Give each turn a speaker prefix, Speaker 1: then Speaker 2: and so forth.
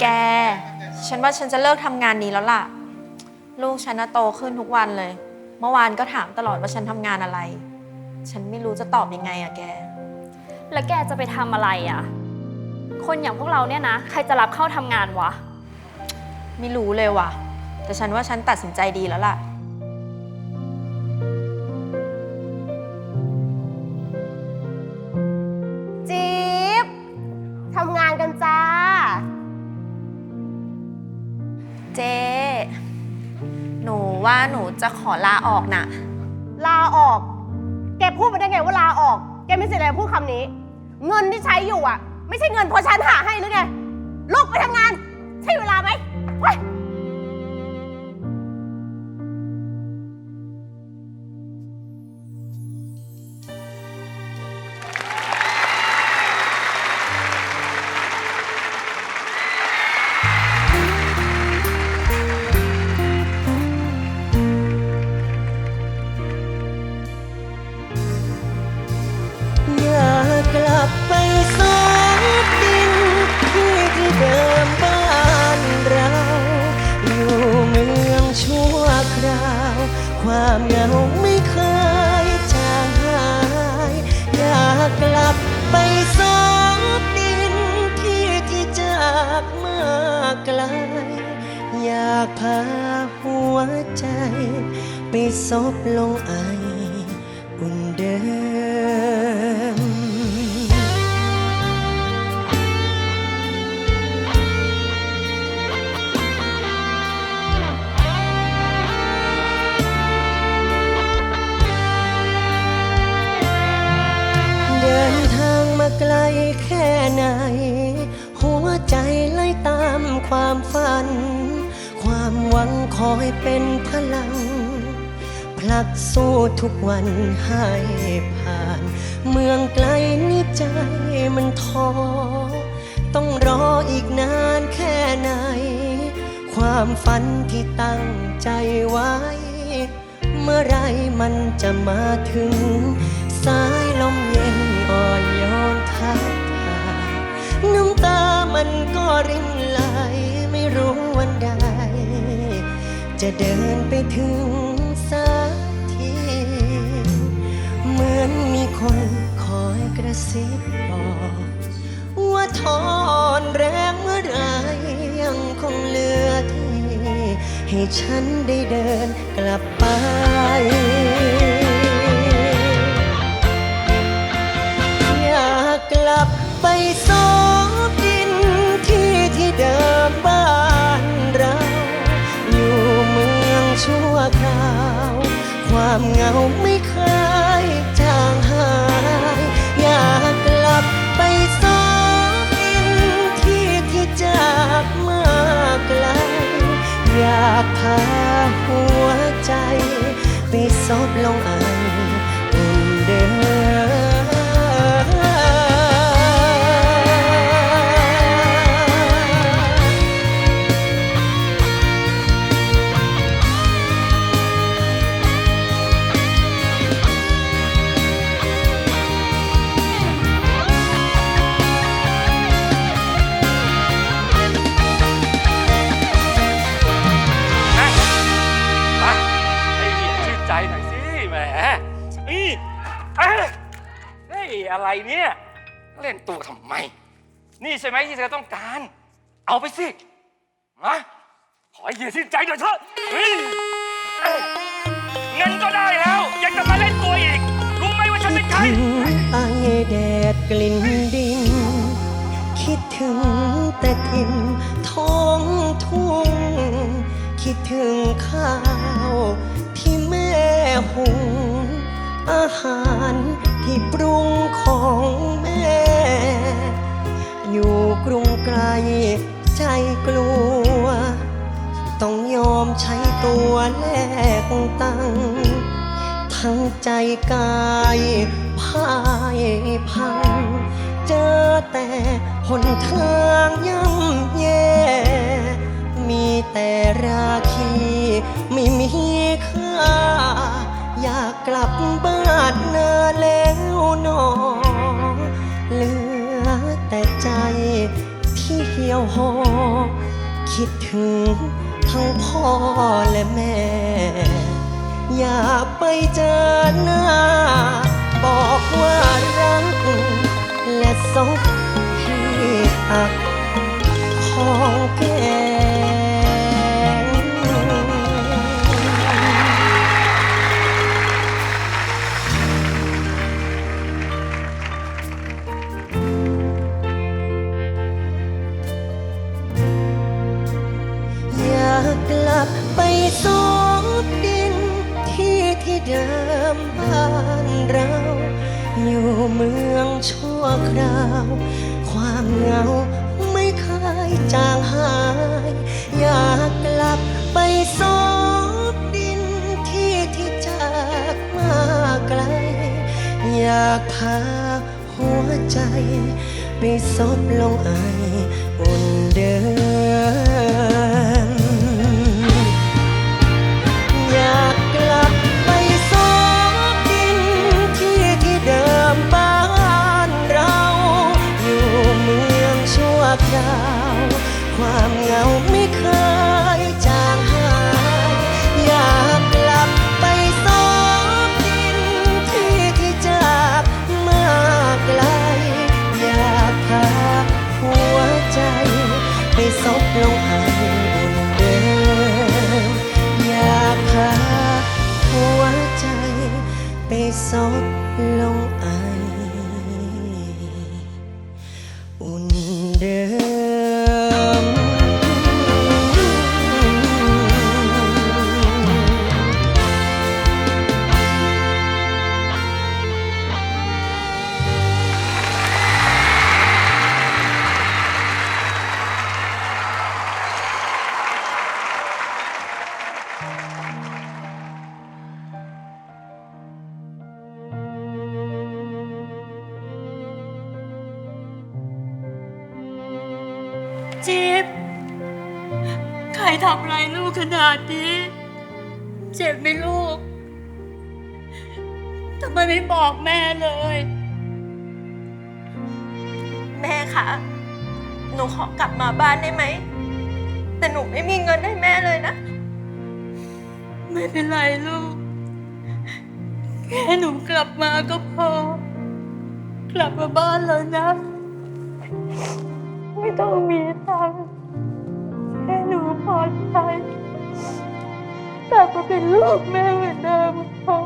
Speaker 1: แก ฉันว่าฉันจะเลิกทำงานนี้แล้วล่ะ ลูกฉันน่ะโตขึ้นทุกวันเลย เมื่อวานก็ถามตลอดว่าฉันทำงานอะไร ฉันไม่รู้จะตอบยังไงอะแก
Speaker 2: แล้วแกจะไปทำอะไรอะ คนอย่างพวกเราเนี่ยนะ ใครจะรับเข้าทำงานวะ
Speaker 1: ไม่รู้เลยว่ะ แต่ฉันว่าฉันตัดสินใจดีแล้วล่ะ
Speaker 3: จะ
Speaker 1: ขอลาออกนะ
Speaker 3: ลาออก แกพูดมาได้ไงว่าลาออก แกไม่เสียอะไรพูดคำนี้ เงินที่ใช้อยู่อะ ไม่ใช่เงินเพราะฉันหาให้หรือไง ลูกไปทำงาน ใช่เวลาไหมไป
Speaker 4: ความเหงาไม่เคยจางหาย อยากกลับไปสอบดินที่ที่จากมาไกล อยากพาหัวใจ ไปซบลงไอ ลแค่ไหน หัวใจไล่ตามความฝัน ความหวังคอยเป็นพลังผลักสู้ทุกวันให้ผ่าน เมืองไกลนี่ใจมันท้อต้องรออีกนานแค่ไหน ความฝันที่ตั้งใจไว้ เมื่อไรมันจะมาถึง สายลมเย็นอ่อนโยนาน้ำตามันก็รินไหลไม่รู้วันใด จะเดินไปถึงสักที เหมือนมีคนคอยกระซิบบอกว่าทอนแรงเมื่อไรยังคงเหลือที่ ให้ฉันได้เดินกลับไป ไม่เคยจางหาย อยากกลับไปสอบอินที่ที่จากมาไกล อยากพาหัวใจ ไปซบลงออุ่นเดิม
Speaker 5: นี่เอ้ยเฮ้ยอะไรเนี่ยเล่นตัวทำไม นี่ใช่ไหมที่เธอต้องการ เอาไปสิมาขอให้เหียชื่นใจหน่อยเถอะเฮ้ยเอ้ยเงินก็ได้แล้ว ยังจะมาเล่นตัวอีก รู้ไหมว่าฉันเป็นใคร
Speaker 4: ถึงไอแดดกลิ่นดิน คิดถึงแต่ถิ่นท้องทุ่ง คิดถึงข้าวที่แม่หุง อาหารที่ปรุงของแม่ อยู่กรุงไกลใจกลัว ต้องยอมใช้ตัวแลกตัง ทั้งใจกายพายพัง เจอแต่หนทางย่ำแย่ มีแต่ราคีไม่มีค่า กกลับบ้านนาแล้วหนอเหลือแต่ใจที่ที่ยวหอคิดถึงทั้งพ่อและแม่ อยากไปเจอหน้า บอกว่ารักและซบที่ตัก เมืองชั่วคราว ความเหงาไม่เคยจางหาย อยากกลับไปสบดินที่ที่จากมาไกล อยากพาหัวใจ ไปซบลงไออุ่นเดิม จิ๊บใค
Speaker 6: รทำอะไรลูกขนาดนี้ เจ็บไหมลูกทำไมไม่บอกแม่เลย
Speaker 1: แม่คะ หนูขอกลับมาบ้านได้ไหม แต่หนูไม่มีเงินให้แม่เลยนะ
Speaker 6: ไม่เป็นไรลูก แค่หนูกลับมาก็พอ กลับมาบ้านแล้วนะ ไม่ต้องมีตังค์แค่หนูพอใจแต่บมาเป็นลูกแม่เหมือนเดิมพอ